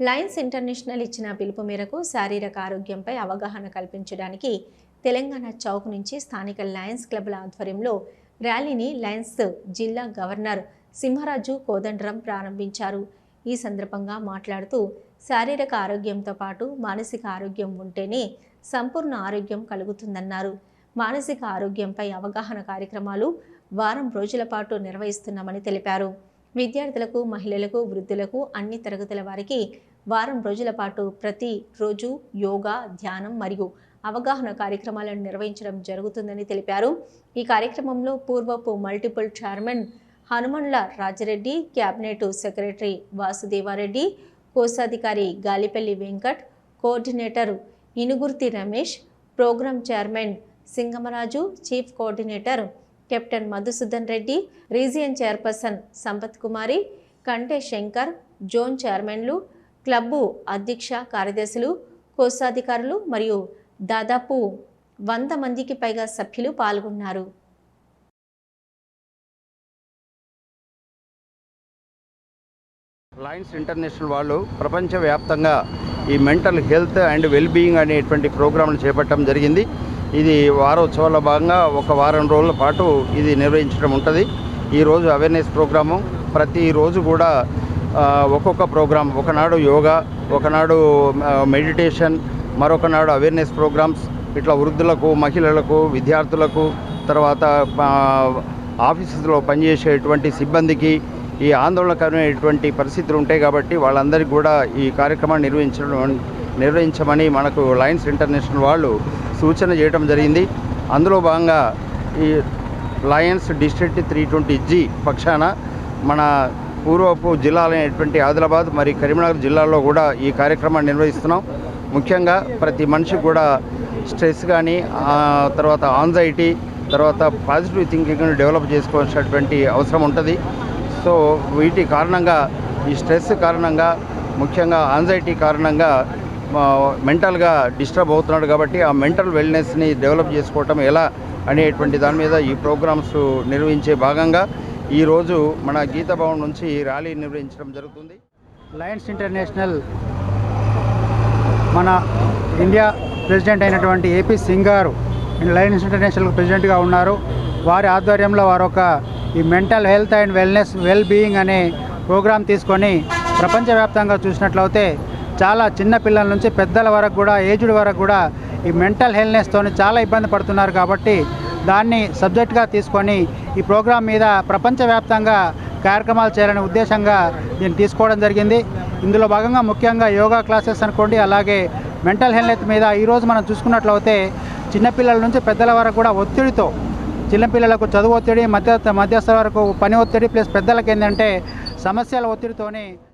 Lions international ఇచ్చిన పిలుపు మేరకు శారీరక ఆరోగ్యంపై అవగాహన కల్పించడానికి తెలంగాణ చౌక్ నుంచి స్థానిక లయన్స్ క్లబ్ల ఆధ్వర్యంలో ర్యాలీని లయన్స్ జిల్లా గవర్నర్ సింహరాజు కోదండ్రం ప్రారంభించారు. ఈ సందర్భంగా మాట్లాడుతూ శారీరక ఆరోగ్యంతో పాటు మానసిక ఆరోగ్యం ఉంటేనే సంపూర్ణ ఆరోగ్యం కలుగుతుందన్నారు. మానసిక ఆరోగ్యంపై అవగాహన కార్యక్రమాలు వారం రోజుల పాటు నిర్వహిస్తున్నామని తెలిపారు. విద్యార్థులకు మహిళలకు వృద్ధులకు అన్ని తరగతుల వారికి వారం రోజుల పాటు ప్రతి రోజు యోగా ధ్యానం మరియు అవగాహన కార్యక్రమాలను నిర్వహించడం జరుగుతుందని తెలిపారు. ఈ కార్యక్రమంలో పూర్వపు multiple chairman Hanumandla Rajareddy cabinet secretary Vasudevareddy కోశాధికారి Galipalli Venkat coordinator Inugurthi Ramesh program chairman Singamaraju chief coordinator captain Madhusudan Reddy region chairperson Sampath Kumari కంటే శంకర్ జోన్ చైర్మన్లు క్లబ్బు అధ్యక్ష కార్యదర్శులు కోశాధికారులు మరియు దాదాపు వంద మందికి పైగా సభ్యులు పాల్గొన్నారు. లయన్స్ ఇంటర్నేషనల్ వాళ్ళు ప్రపంచవ్యాప్తంగా ఈ mental health and well being అనేటువంటి ప్రోగ్రాంలు చేపట్టడం జరిగింది. ఇది వారోత్సవాల్లో భాగంగా ఒక వారం రోజుల పాటు ఇది నిర్వహించడం ఉంటుంది. ఈరోజు అవేర్నెస్ ప్రోగ్రాము. ప్రతిరోజు కూడా ఒక్కొక్క ప్రోగ్రాం ఒకనాడు యోగా ఒకనాడు మెడిటేషన్ మరొకనాడు అవేర్నెస్ ప్రోగ్రామ్స్. ఇట్లా వృద్ధులకు మహిళలకు విద్యార్థులకు తర్వాత ఆ, ఆఫీసులో పనిచేసేటువంటి సిబ్బందికి ఈ ఆందోళనకరమైనటువంటి పరిస్థితులు ఉంటాయి కాబట్టి వాళ్ళందరికీ కూడా ఈ కార్యక్రమాన్ని నిర్వహించడం నిర్వహించమని మనకు లయన్స్ ఇంటర్నేషనల్ వాళ్ళు సూచన చేయడం జరిగింది. అందులో భాగంగా ఈ Lions district three twenty G పక్షాన మన పూర్వపు జిల్లాలైనటువంటి ఆదిలాబాద్ మరి కరీంనగర్ జిల్లాలో కూడా ఈ కార్యక్రమాన్ని నిర్వహిస్తున్నాం. ముఖ్యంగా ప్రతి మనిషి కూడా స్ట్రెస్ కానీ తర్వాత ఆన్జైటీ తర్వాత పాజిటివ్ థింకింగ్ డెవలప్ చేసుకోవాల్సినటువంటి అవసరం ఉంటుంది. సో వీటి కారణంగా ఈ స్ట్రెస్ కారణంగా ముఖ్యంగా ఆన్జైటీ కారణంగా మెంటల్గా డిస్టర్బ్ అవుతున్నాడు కాబట్టి ఆ మెంటల్ వెల్నెస్ని డెవలప్ చేసుకోవటం ఎలా అనేటువంటి దాని మీద ఈ ప్రోగ్రామ్స్ నిర్వహించే భాగంగా ఈరోజు మన గీత భవన్ నుంచి ఈ ర్యాలీ నిర్వహించడం జరుగుతుంది. లయన్స్ ఇంటర్నేషనల్ మన ఇండియా ప్రెసిడెంట్ అయినటువంటి ఏపీ సింగ్ గారు లయన్స్ ఇంటర్నేషనల్ ప్రెసిడెంట్గా ఉన్నారు. వారి ఆధ్వర్యంలో వారు ఒక ఈ mental health and wellness well being అనే ప్రోగ్రాం తీసుకొని ప్రపంచవ్యాప్తంగా చూసినట్లయితే చాలా చిన్న పిల్లల నుంచి పెద్దల వరకు కూడా ఏజ్డ్ వరకు కూడా ఈ మెంటల్ హెల్నెస్తో చాలా ఇబ్బంది పడుతున్నారు కాబట్టి దాన్ని సబ్జెక్ట్గా తీసుకొని ఈ ప్రోగ్రాం మీద ప్రపంచవ్యాప్తంగా కార్యక్రమాలు చేయాలనే ఉద్దేశంగా దీన్ని తీసుకోవడం జరిగింది. ఇందులో భాగంగా ముఖ్యంగా యోగా క్లాసెస్ అనుకోండి అలాగే మెంటల్ హెల్త్ మీద ఈరోజు మనం చూసుకున్నట్లయితే చిన్నపిల్లల నుంచి పెద్దల వరకు కూడా ఒత్తిడితో చిన్నపిల్లలకు చదువు ఒత్తిడి మధ్య మధ్యస్థ వరకు పని ఒత్తిడి ప్లస్ పెద్దలకు ఏంటంటే సమస్యల ఒత్తిడితోనే